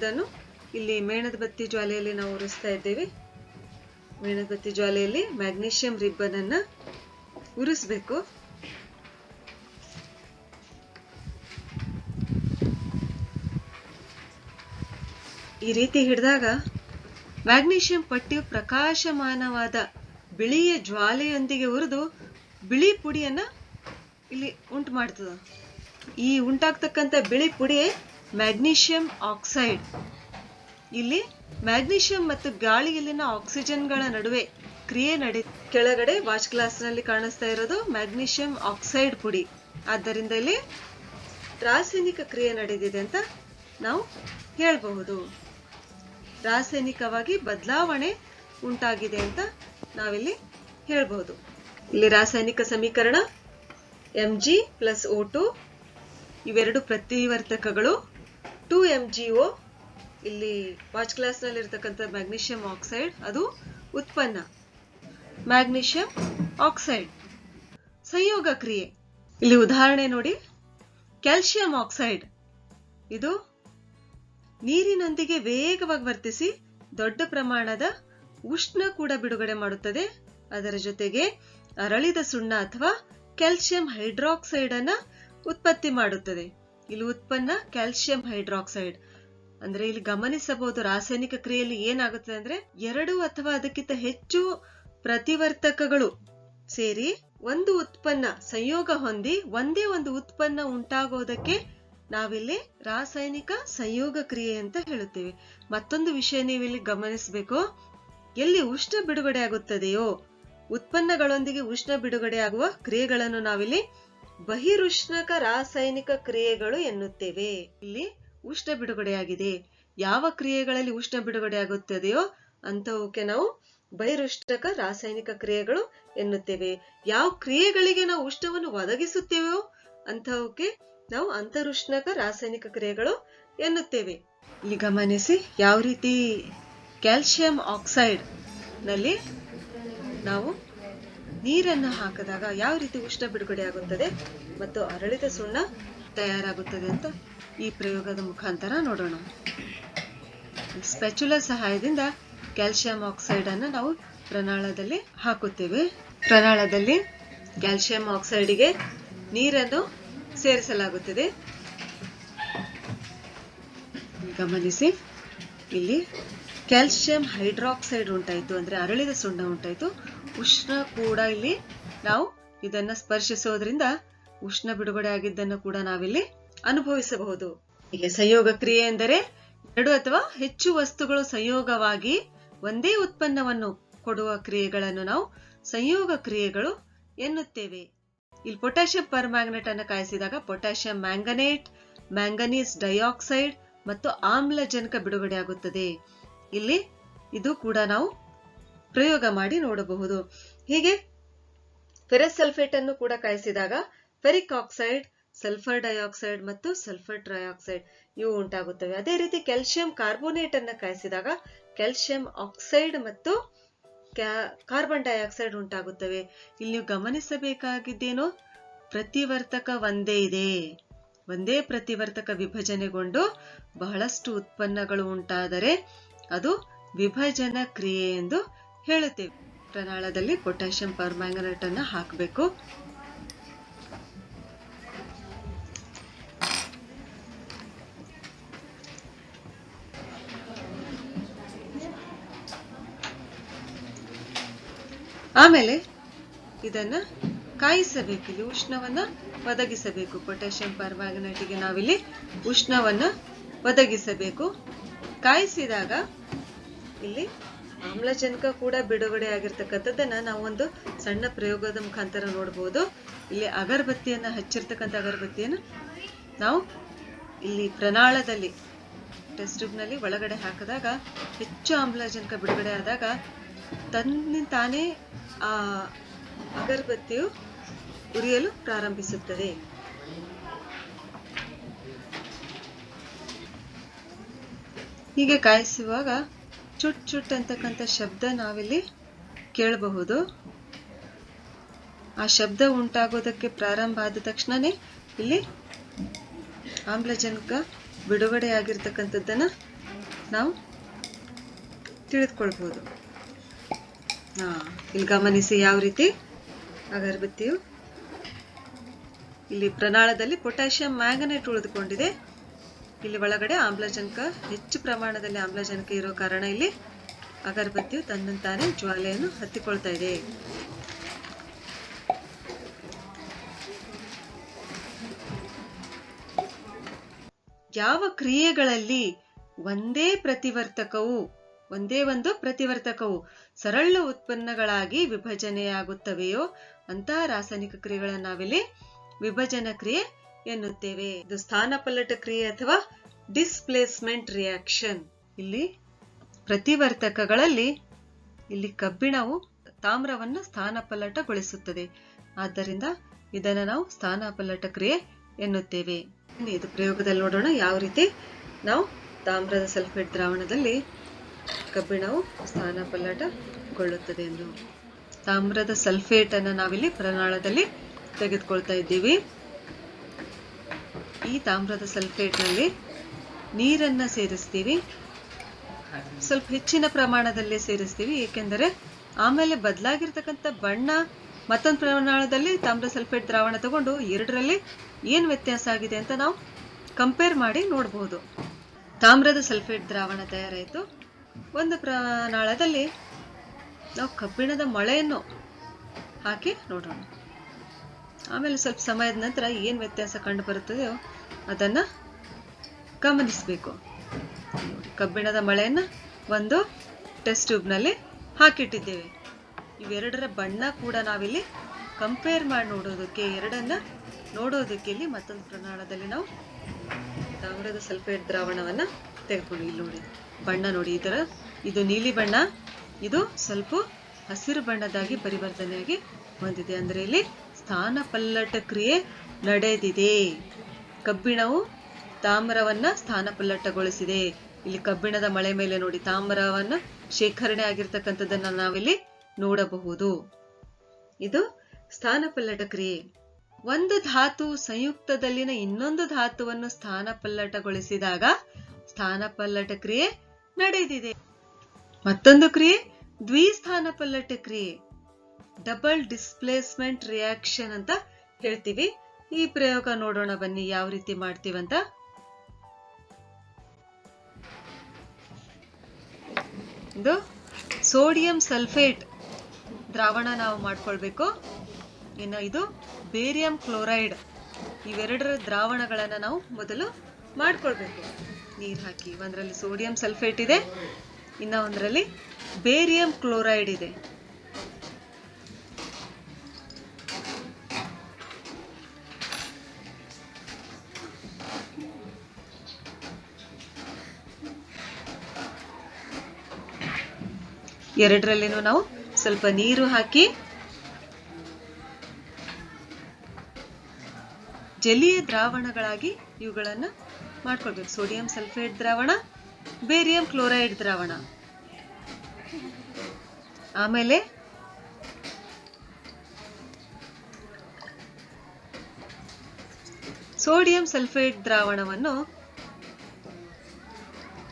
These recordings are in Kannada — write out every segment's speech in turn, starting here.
ಅದನ್ನು ಇಲ್ಲಿ ಮೇಣದ ಬತ್ತಿ ಜ್ವಾಲೆಯಲ್ಲಿ ನಾವು ಉರಿಸ್ತಾ ಇದ್ದೇವೆ. ಮೇಣದ ಬತ್ತಿ ಜ್ವಾಲೆಯಲ್ಲಿ ಮ್ಯಾಗ್ನೀಷಿಯಂ ರಿಬ್ಬನ್ ಅನ್ನ ಉರಿಸ್ಬೇಕು. ಈ ರೀತಿ ಹಿಡಿದಾಗ ಮ್ಯಾಗ್ನೀಷಿಯಂ ಪಟ್ಟಿಯು ಪ್ರಕಾಶಮಾನವಾದ ಬಿಳಿಯ ಜ್ವಾಲೆಯೊಂದಿಗೆ ಉರಿದು ಬಿಳಿ ಪುಡಿಯನ್ನ ಇಲ್ಲಿ ಉಂಟು ಮಾಡ್ತದ. ಈ ಉಂಟಾಗ್ತಕ್ಕಂಥ ಬಿಳಿ ಪುಡಿಯೇ ಮ್ಯಾಗ್ನೀಷಿಯಂ ಆಕ್ಸೈಡ್. ಇಲ್ಲಿ ಮ್ಯಾಗ್ನೀಷಿಯಂ ಮತ್ತು ಗಾಳಿಯಲ್ಲಿನ ಆಕ್ಸಿಜನ್ಗಳ ನಡುವೆ ಕ್ರಿಯೆ ನಡೆ, ಕೆಳಗಡೆ ವಾಚ್ ಗ್ಲಾಸ್ನಲ್ಲಿ ಕಾಣಿಸ್ತಾ ಇರೋದು ಮ್ಯಾಗ್ನೀಷಿಯಂ ಆಕ್ಸೈಡ್ ಪುಡಿ. ಆದ್ದರಿಂದ ಇಲ್ಲಿ ರಾಸಾಯನಿಕ ಕ್ರಿಯೆ ನಡೆದಿದೆ ಅಂತ ನಾವು ಹೇಳಬಹುದು. ರಾಸಾಯನಿಕವಾಗಿ ಬದಲಾವಣೆ ಉಂಟಾಗಿದೆ ಅಂತ ನಾವಿಲ್ಲಿ ಹೇಳಬಹುದು. ಇಲ್ಲಿ ರಾಸಾಯನಿಕ ಸಮೀಕರಣ M G plus O two ಇವೆರಡು ಪ್ರತಿವರ್ತಕಗಳು. ಟು ಎಂ ಜಿ ಓ, ಇಲ್ಲಿ ವಾಚ್ ಗ್ಲಾಸ್ನಲ್ಲಿ ಇರ್ತಕ್ಕಂಥ ಮ್ಯಾಗ್ನೀಷಿಯಂ ಆಕ್ಸೈಡ್ ಅದು ಉತ್ಪನ್ನ. ಮ್ಯಾಗ್ನೀಷಿಯಂ ಆಕ್ಸೈಡ್ ಸಂಯೋಗ ಕ್ರಿಯೆ. ಇಲ್ಲಿ ಉದಾಹರಣೆ ನೋಡಿ. ಕ್ಯಾಲ್ಸಿಯಂ ಆಕ್ಸೈಡ್ ಇದು ನೀರಿನೊಂದಿಗೆ ವೇಗವಾಗಿ ವರ್ತಿಸಿ ದೊಡ್ಡ ಪ್ರಮಾಣದ ಉಷ್ಣ ಕೂಡ ಬಿಡುಗಡೆ ಮಾಡುತ್ತದೆ. ಅದರ ಜೊತೆಗೆ ಅರಳಿದ ಸುಣ್ಣ ಅಥವಾ ಕ್ಯಾಲ್ಸಿಯಂ ಹೈಡ್ರಾಕ್ಸೈಡ್ ಅನ್ನ ಉತ್ಪತ್ತಿ ಮಾಡುತ್ತದೆ. ಇಲ್ಲಿ ಉತ್ಪನ್ನ ಕ್ಯಾಲ್ಸಿಯಂ ಹೈಡ್ರಾಕ್ಸೈಡ್. ಅಂದ್ರೆ ಇಲ್ಲಿ ಗಮನಿಸಬಹುದು ರಾಸಾಯನಿಕ ಕ್ರಿಯೆಯಲ್ಲಿ ಏನಾಗುತ್ತೆ ಅಂದ್ರೆ ಎರಡು ಅಥವಾ ಅದಕ್ಕಿಂತ ಹೆಚ್ಚು ಪ್ರತಿವರ್ತಕಗಳು ಸೇರಿ ಒಂದು ಉತ್ಪನ್ನ ಸಂಯೋಗ ಹೊಂದಿ ಒಂದೇ ಒಂದು ಉತ್ಪನ್ನ ಉಂಟಾಗೋದಕ್ಕೆ ನಾವಿಲ್ಲಿ ರಾಸಾಯನಿಕ ಸಂಯೋಗ ಕ್ರಿಯೆ ಅಂತ ಹೇಳುತ್ತೇವೆ. ಮತ್ತೊಂದು ವಿಷಯ ನೀವಿಲ್ಲಿ ಗಮನಿಸಬೇಕು. ಎಲ್ಲಿ ಉಷ್ಣ ಬಿಡುಗಡೆ ಆಗುತ್ತದೆಯೋ, ಉತ್ಪನ್ನಗಳೊಂದಿಗೆ ಉಷ್ಣ ಬಿಡುಗಡೆಯಾಗುವ ಕ್ರಿಯೆಗಳನ್ನು ನಾವಿಲ್ಲಿ ಬಹಿರುಷ್ಣಕ ರಾಸಾಯನಿಕ ಕ್ರಿಯೆಗಳು ಎನ್ನುತ್ತೇವೆ. ಇಲ್ಲಿ ಉಷ್ಣ ಬಿಡುಗಡೆಯಾಗಿದೆ. ಯಾವ ಕ್ರಿಯೆಗಳಲ್ಲಿ ಉಷ್ಣ ಬಿಡುಗಡೆಯಾಗುತ್ತದೆಯೋ ಅಂತವಕ್ಕೆ ನಾವು ಬಹಿರುಷ್ಣಕ ರಾಸಾಯನಿಕ ಕ್ರಿಯೆಗಳು ಎನ್ನುತ್ತೇವೆ. ಯಾವ ಕ್ರಿಯೆಗಳಿಗೆ ನಾವು ಉಷ್ಣವನ್ನು ಒದಗಿಸುತ್ತೇವೋ ಅಂತವಕ್ಕೆ ನಾವು ಅಂತರುಷ್ಣಕ ರಾಸಾಯನಿಕ ಕ್ರಿಯೆಗಳು ಎನ್ನುತ್ತೇವೆ. ಇಲ್ಲಿ ಗಮನಿಸಿ ಯಾವ ರೀತಿ ಕ್ಯಾಲ್ಸಿಯಂ ಆಕ್ಸೈಡ್ನಲ್ಲಿ ನಾವು ನೀರನ್ನು ಹಾಕಿದಾಗ ಯಾವ ರೀತಿ ಉಷ್ಣ ಬಿಡುಗಡೆ ಆಗುತ್ತದೆ ಮತ್ತು ಅರಳಿದ ಸುಣ್ಣ ತಯಾರಾಗುತ್ತದೆ ಅಂತ ಈ ಪ್ರಯೋಗದ ಮುಖಾಂತರ ನೋಡೋಣ. ಸ್ಪೆಚುಲ ಸಹಾಯದಿಂದ ಕ್ಯಾಲ್ಸಿಯಂ ಆಕ್ಸೈಡ್ ಅನ್ನು ನಾವು ಪ್ರನಾಳದಲ್ಲಿ ಹಾಕುತ್ತೇವೆ. ಪ್ರನಾಳದಲ್ಲಿ ಕ್ಯಾಲ್ಸಿಯಂ ಆಕ್ಸೈಡ್ಗೆ ನೀರನ್ನು ಸೇರಿಸಲಾಗುತ್ತದೆ. ಗಮನಿಸಿ, ಇಲ್ಲಿ ಕ್ಯಾಲ್ಸಿಯಂ ಹೈಡ್ರಾಕ್ಸೈಡ್ ಉಂಟಾಯಿತು ಅಂದ್ರೆ ಅರಳಿದ ಸುಣ್ಣ ಉಂಟಾಯಿತು. ಉಷ್ಣ ಕೂಡ ಇಲ್ಲಿ ನಾವು ಇದನ್ನ ಸ್ಪರ್ಶಿಸೋದ್ರಿಂದ ಉಷ್ಣ ಬಿಡುಗಡೆ ಆಗಿದ್ದನ್ನು ಕೂಡ ನಾವಿಲ್ಲಿ ಅನುಭವಿಸಬಹುದು. ಈಗ ಸಂಯೋಗ ಕ್ರಿಯೆ ಎಂದರೆ ಎರಡು ಅಥವಾ ಹೆಚ್ಚು ವಸ್ತುಗಳು ಸಂಯೋಗವಾಗಿ ಒಂದೇ ಉತ್ಪನ್ನವನ್ನು ಕೊಡುವ ಕ್ರಿಯೆಗಳನ್ನು ನಾವು ಸಂಯೋಗ ಕ್ರಿಯೆಗಳು ಎನ್ನುತ್ತೇವೆ. ಇಲ್ಲಿ ಪೊಟ್ಯಾಷಿಯಂ ಪರ್ಮ್ಯಾಂಗನೇಟ್ ಅನ್ನು ಕಾಯಿಸಿದಾಗ ಪೊಟ್ಯಾಷಿಯಂ ಮ್ಯಾಂಗನೇಟ್, ಮ್ಯಾಂಗನೀಸ್ ಡೈಆಕ್ಸೈಡ್ ಮತ್ತು ಆಮ್ಲಜನಕ ಬಿಡುಗಡೆಯಾಗುತ್ತದೆ. ಇಲ್ಲಿ ಇದು ಕೂಡ ನಾವು ಪ್ರಯೋಗ ಮಾಡಿ ನೋಡಬಹುದು. ಹೀಗೆ ಫೆರಸ್ ಸಲ್ಫೇಟ್ ಅನ್ನು ಕೂಡ ಕಾಯಿಸಿದಾಗ ಫೆರಿಕ್ ಆಕ್ಸೈಡ್ ಸಲ್ಫರ್ ಡೈಆಕ್ಸೈಡ್ ಮತ್ತು ಸಲ್ಫರ್ ಟ್ರೈಆಕ್ಸೈಡ್ ಇವು ಉಂಟಾಗುತ್ತವೆ. ಅದೇ ರೀತಿ ಕ್ಯಾಲ್ಸಿಯಂ ಕಾರ್ಬೋನೇಟ್ ಅನ್ನು ಕಾಯಿಸಿದಾಗ ಕ್ಯಾಲ್ಸಿಯಂ ಆಕ್ಸೈಡ್ ಮತ್ತು ಕಾರ್ಬನ್ ಡೈಆಕ್ಸೈಡ್ ಉಂಟಾಗುತ್ತವೆ. ಇಲ್ಲಿ ಗಮನಿಸಬೇಕಾಗಿದ್ದೇನು ಪ್ರತಿವರ್ತಕ ಒಂದೇ ಇದೆ. ಒಂದೇ ಪ್ರತಿವರ್ತಕ ವಿಭಜನೆಗೊಂಡು ಬಹಳಷ್ಟು ಉತ್ಪನ್ನಗಳು ಉಂಟಾದರೆ ಅದು ವಿಭಜನ ಕ್ರಿಯೆ ಎಂದು ಹೇಳುತ್ತೇವೆ. ಪ್ರನಾಳದಲ್ಲಿ ಪೊಟ್ಯಾಷಿಯಂ ಪರ್ಮ್ಯಾಂಗನೇಟ್ ಅನ್ನು ಹಾಕಬೇಕು. ಆಮೇಲೆ ಇದನ್ನ ಕಾಯಿಸಬೇಕು. ಇಲ್ಲಿ ಉಷ್ಣವನ್ನ ಒದಗಿಸಬೇಕು. ಪೊಟ್ಯಾಷಿಯಂ ಪರ್ಮ್ಯಾಂಗನೇಟಿಗೆ ನಾವಿಲ್ಲಿ ಉಷ್ಣವನ್ನ ಒದಗಿಸಬೇಕು. ಕಾಯಿಸಿದಾಗ ಇಲ್ಲಿ ಆಮ್ಲಜನಕ ಕೂಡ ಬಿಡುಗಡೆ ಆಗಿರ್ತಕ್ಕಂಥದ್ದನ್ನ ನಾವು ಒಂದು ಸಣ್ಣ ಪ್ರಯೋಗದ ಮುಖಾಂತರ ನೋಡಬಹುದು ಇಲ್ಲಿ ಅಗರಬತ್ತಿಯನ್ನ ಹಚ್ಚಿರ್ತಕ್ಕಂಥ ಅಗರಬತ್ತಿಯನ್ನು ನಾವು ಇಲ್ಲಿ ಪ್ರಣಾಳದಲ್ಲಿ ಟೆಸ್ಟ್ ಒಳಗಡೆ ಹಾಕಿದಾಗ ಹೆಚ್ಚು ಆಮ್ಲಜನಕ ಬಿಡುಗಡೆ ಆದಾಗ ತನ್ನ ತಾನೇ ಆ ಅಗರಬತ್ತಿಯು ಉರಿಯಲು ಪ್ರಾರಂಭಿಸುತ್ತದೆ. ಹೀಗೆ ಕಾಯಿಸುವಾಗ ಚುಟ್ ಚುಟ್ ಅಂತಕ್ಕಂಥ ಶಬ್ದ ನಾವಿಲ್ಲಿ ಕೇಳಬಹುದು. ಆ ಶಬ್ದ ಉಂಟಾಗೋದಕ್ಕೆ ಪ್ರಾರಂಭ ಆದ ತಕ್ಷಣನೇ ಇಲ್ಲಿ ಆಮ್ಲಜನಕ ಬಿಡುಗಡೆ ಆಗಿರ್ತಕ್ಕಂಥದ್ದನ್ನ ನಾವು ತಿಳಿದುಕೊಳ್ಬೋದು ಹಾ, ಇಲ್ಲಿ ಗಮನಿಸಿ ಯಾವ ರೀತಿ? ಅಗರಬತ್ತಿಯು. ಇಲ್ಲಿ ಪ್ರಣಾಳದಲ್ಲಿ ಪೊಟ್ಯಾಷಿಯಂ ಮ್ಯಾಂಗನೇಟ್ ಉಳಿದುಕೊಂಡಿದೆ. ಇಲ್ಲಿ ಒಳಗಡೆ ಆಮ್ಲಜನಕ, ಹೆಚ್ಚು ಪ್ರಮಾಣದಲ್ಲಿ ಆಮ್ಲಜನಕ ಇರೋ ಕಾರಣ ಇಲ್ಲಿ ಅಗರಬತ್ತಿಯು ತನ್ನಂತಾನೆ ಜ್ವಾಲೆಯನ್ನು ಹತ್ತಿಕೊಳ್ತಾ ಇದೆ. ಯಾವ ಕ್ರಿಯೆಗಳಲ್ಲಿ ಒಂದೇ ಪ್ರತಿವರ್ತಕವು, ಒಂದೇ ಒಂದು ಪ್ರತಿವರ್ತಕವು ಸರಳ ಉತ್ಪನ್ನಗಳಾಗಿ ವಿಭಜನೆಯಾಗುತ್ತವೆಯೋ, ಅಂತಹ ರಾಸಾಯನಿಕ ಕ್ರಿಯೆಗಳನ್ನು ನಾವಿಲ್ಲಿ ವಿಭಜನ ಕ್ರಿಯೆ ಎನ್ನುತ್ತೇವೆ. ಇದು ಸ್ಥಾನಪಲ್ಲಟ ಕ್ರಿಯೆ ಅಥವಾ ಡಿಸ್ಪ್ಲೇಸ್ಮೆಂಟ್ ರಿಯಾಕ್ಷನ್ ಇಲ್ಲಿ ಪ್ರತಿವರ್ತಕಗಳಲ್ಲಿ ಇಲ್ಲಿ ಕಬ್ಬಿಣವು ತಾಮ್ರವನ್ನು ಸ್ಥಾನಪಲ್ಲಟಗೊಳಿಸುತ್ತದೆ ಆದ್ದರಿಂದ ಇದನ್ನು ನಾವು ಸ್ಥಾನಪಲ್ಲಟ ಕ್ರಿಯೆ ಎನ್ನುತ್ತೇವೆ. ಇದು ಪ್ರಯೋಗದಲ್ಲಿ ನೋಡೋಣ ಯಾವ ರೀತಿ ನಾವು ತಾಮ್ರದ ಸಲ್ಫೇಟ್ ದ್ರಾವಣದಲ್ಲಿ ಕಬ್ಬಿಣವು ಸ್ಥಾನಪಲ್ಲಟಗೊಳ್ಳುತ್ತದೆ ಎಂದು. ತಾಮ್ರದ ಸಲ್ಫೇಟ್ ಅನ್ನು ನಾವಿಲ್ಲಿ ಪ್ರನಾಳದಲ್ಲಿ ತೆಗೆದುಕೊಳ್ತಾ ಇದ್ದೀವಿ. ಈ ತಾಮ್ರದ ಸಲ್ಫೇಟ್ನಲ್ಲಿ ನೀರನ್ನು ಸೇರಿಸ್ತೀವಿ. ಸ್ವಲ್ಪ ಹೆಚ್ಚಿನ ಪ್ರಮಾಣದಲ್ಲಿ ಸೇರಿಸ್ತೀವಿ. ಏಕೆಂದರೆ ಆಮೇಲೆ ಬದಲಾಗಿರ್ತಕ್ಕಂಥ ಬಣ್ಣ ಮತ್ತೊಂದು ಪ್ರಮಾಣದಲ್ಲಿ ತಾಮ್ರ ಸಲ್ಫೇಟ್ ದ್ರಾವಣ ತಗೊಂಡು ಎರಡರಲ್ಲಿ ಏನು ವ್ಯತ್ಯಾಸ ಆಗಿದೆ ಅಂತ ನಾವು ಕಂಪೇರ್ ಮಾಡಿ ನೋಡಬಹುದು ತಾಮ್ರದ ಸಲ್ಫೇಟ್ ದ್ರಾವಣ ತಯಾರಾಯಿತು. ಒಂದು ಪ್ರಮಾಣದಲ್ಲಿ ನಾವು ಕಬ್ಬಿಣದ ಮಳೆಯನ್ನು ಹಾಕಿ ನೋಡೋಣ. ಆಮೇಲೆ ಸ್ವಲ್ಪ ಸಮಯದ ನಂತರ ಏನು ವ್ಯತ್ಯಾಸ ಕಂಡು ಬರುತ್ತದೆಯೋ ಅದನ್ನು ಗಮನಿಸಬೇಕು. ಕಬ್ಬಿಣದ ಮಳೆಯನ್ನು ಒಂದು ಟೆಸ್ಟ್ ಟ್ಯೂಬ್ನಲ್ಲಿ ಹಾಕಿಟ್ಟಿದ್ದೇವೆ. ಇವೆರಡರ ಬಣ್ಣ ಕೂಡ ನಾವಿಲ್ಲಿ ಕಂಪೇರ್ ಮಾಡಿ ನೋಡೋದಕ್ಕೆ, ಎರಡನ್ನ ನೋಡೋದಕ್ಕೆ ಇಲ್ಲಿ ಮತ್ತೊಂದು ಪ್ರಮಾಣದಲ್ಲಿ ನಾವು ತಾಮ್ರದ ಸಲ್ಫೇಟ್ ದ್ರಾವಣವನ್ನು ತೆಗೆದುಕೊಂಡು ಇಲ್ಲಿ ನೋಡಿ, ಬಣ್ಣ ನೋಡಿ, ಈ ಥರ ಇದು ನೀಲಿ ಬಣ್ಣ, ಇದು ಸ್ವಲ್ಪ ಹಸಿರು ಬಣ್ಣದಾಗಿ ಪರಿವರ್ತನೆಯಾಗಿ ಹೊಂದಿದೆ ಅಂದರೆ ಇಲ್ಲಿ ಸ್ಥಾನಪಲ್ಲಟ ಕ್ರಿಯೆ ನಡೆದಿದೆ. ಕಬ್ಬಿಣವು ತಾಮ್ರವನ್ನ ಸ್ಥಾನಪಲ್ಲಟಗೊಳಿಸಿದೆ. ಇಲ್ಲಿ ಕಬ್ಬಿಣದ ಮಳೆ ಮೇಲೆ ನೋಡಿ ತಾಮ್ರವನ್ನ ಶೇಖರಣೆ ಆಗಿರ್ತಕ್ಕಂಥದ್ದನ್ನ ನಾವಿಲ್ಲಿ ನೋಡಬಹುದು. ಇದು ಸ್ಥಾನಪಲ್ಲಟ ಕ್ರಿಯೆ ಒಂದು ಧಾತು ಸಂಯುಕ್ತದಲ್ಲಿನ ಇನ್ನೊಂದು ಧಾತುವನ್ನು ಸ್ಥಾನಪಲ್ಲಟಗೊಳಿಸಿದಾಗ ಸ್ಥಾನಪಲ್ಲಟ ಕ್ರಿಯೆ ನಡೆದಿದೆ. ಮತ್ತೊಂದು ಕ್ರಿಯೆ ದ್ವಿಸ್ಥಾನಪಲ್ಲಟ ಕ್ರಿಯೆ ಡಬಲ್ ಡಿಸ್ಪ್ಲೇಸ್ಮೆಂಟ್ ರಿಯಾಕ್ಷನ್ ಅಂತ ಹೇಳ್ತೀವಿ. ಈ ಪ್ರಯೋಗ ನೋಡೋಣ ಬನ್ನಿ, ಯಾವ ರೀತಿ ಮಾಡ್ತೀವಂತ ಇದು ಸೋಡಿಯಂ ಸಲ್ಫೇಟ್ ದ್ರಾವಣ ನಾವು ಮಾಡ್ಕೊಳ್ಬೇಕು. ಇನ್ನು ಇದು ಬೇರಿಯಂ ಕ್ಲೋರೈಡ್ ಇವೆರಡರ ದ್ರಾವಣಗಳನ್ನು ನಾವು ಮೊದಲು ಮಾಡ್ಕೊಳ್ಬೇಕು. ನೀರು ಹಾಕಿ, ಒಂದರಲ್ಲಿ ಸೋಡಿಯಂ ಸಲ್ಫೇಟ್ ಇದೆ, ಇನ್ನ ಒಂದರಲ್ಲಿ ಬೇರಿಯಂ ಕ್ಲೋರೈಡ್ ಇದೆ. ಎರಡರಲ್ಲಿನೂ ನಾವು ಸ್ವಲ್ಪ ನೀರು ಹಾಕಿ ಜಲೀಯ ದ್ರಾವಣಗಳಾಗಿ ಇವುಗಳನ್ನು ಮಾಡ್ಕೊಳ್ಬೇಕು. ಸೋಡಿಯಂ ಸಲ್ಫೇಟ್ ದ್ರಾವಣ, ಬೇರಿಯಂ ಕ್ಲೋರೈಡ್ ದ್ರಾವಣ. ಆಮೇಲೆ ಸೋಡಿಯಂ ಸಲ್ಫೇಟ್ ದ್ರಾವಣವನ್ನು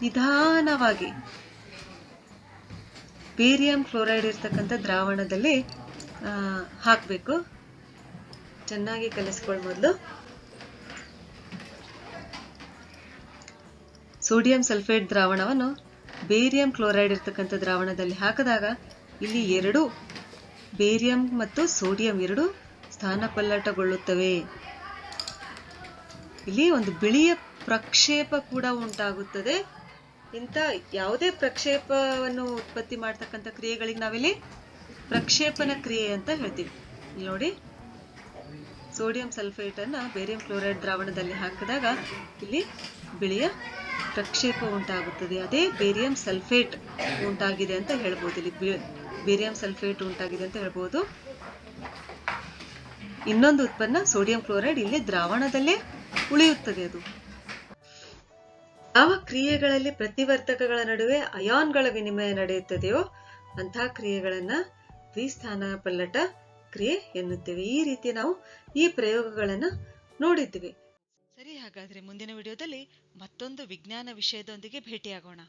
ನಿಧಾನವಾಗಿ ಬೇರಿಯಂ ಕ್ಲೋರೈಡ್ ಇರ್ತಕ್ಕಂಥ ದ್ರಾವಣದಲ್ಲಿ ಹಾಕಬೇಕು. ಚೆನ್ನಾಗಿ ಕಲಿಸ್ಕೊಳ್ ಮೊದಲು. ಸೋಡಿಯಂ ಸಲ್ಫೇಟ್ ದ್ರಾವಣವನ್ನು ಬೇರಿಯಂ ಕ್ಲೋರೈಡ್ ಇರ್ತಕ್ಕಂಥ ದ್ರಾವಣದಲ್ಲಿ ಹಾಕಿದಾಗ, ಇಲ್ಲಿ ಎರಡು ಬೇರಿಯಂ ಮತ್ತು ಸೋಡಿಯಂ ಎರಡು ಸ್ಥಾನಪಲ್ಲಟಗೊಳ್ಳುತ್ತವೆ. ಇಲ್ಲಿ ಒಂದು ಬಿಳಿಯ ಪ್ರಕ್ಷೇಪ ಕೂಡ ಉಂಟಾಗುತ್ತದೆ. ಇಂಥ ಯಾವುದೇ ಪ್ರಕ್ಷೇಪವನ್ನು ಉತ್ಪತ್ತಿ ಮಾಡ್ತಕ್ಕಂಥ ಕ್ರಿಯೆಗಳಿಗೆ ನಾವಿಲ್ಲಿ ಪ್ರಕ್ಷೇಪಣ ಕ್ರಿಯೆ ಅಂತ ಹೇಳ್ತೀವಿ. ಇಲ್ಲಿ ನೋಡಿ, ಸೋಡಿಯಂ ಸಲ್ಫೇಟ್ ಅನ್ನ ಬೇರಿಯಂ ಕ್ಲೋರೈಡ್ ದ್ರಾವಣದಲ್ಲಿ ಹಾಕಿದಾಗ ಇಲ್ಲಿ ಬಿಳಿಯ ಪ್ರಕ್ಷೇಪ ಉಂಟಾಗುತ್ತದೆ. ಅದೇ ಬೇರಿಯಂ ಸಲ್ಫೇಟ್ ಉಂಟಾಗಿದೆ ಅಂತ ಹೇಳ್ಬೋದು. ಇಲ್ಲಿ ಬೇರಿಯಂ ಸಲ್ಫೇಟ್ ಉಂಟಾಗಿದೆ ಅಂತ ಹೇಳ್ಬೋದು. ಇನ್ನೊಂದು ಉತ್ಪನ್ನ ಸೋಡಿಯಂ ಕ್ಲೋರೈಡ್ ಇಲ್ಲಿ ದ್ರಾವಣದಲ್ಲೇ ಉಳಿಯುತ್ತದೆ ಅದು. ಯಾವ ಕ್ರಿಯೆಗಳಲ್ಲಿ ಪ್ರತಿವರ್ತಕಗಳ ನಡುವೆ ಅಯಾನ್ಗಳ ವಿನಿಮಯ ನಡೆಯುತ್ತದೆಯೋ ಅಂತಹ ಕ್ರಿಯೆಗಳನ್ನ ದ್ವಿಸ್ಥಾನ ಪಲ್ಲಟ ಕ್ರಿಯೆ ಎನ್ನುತ್ತೇವೆ. ಈ ರೀತಿ ನಾವು ಈ ಪ್ರಯೋಗಗಳನ್ನ ನೋಡಿದ್ವಿ ಸರಿ, ಹಾಗಾದ್ರೆ ಮುಂದಿನ ವಿಡಿಯೋದಲ್ಲಿ ಮತ್ತೊಂದು ವಿಜ್ಞಾನ ವಿಷಯದೊಂದಿಗೆ ಭೇಟಿಯಾಗೋಣ.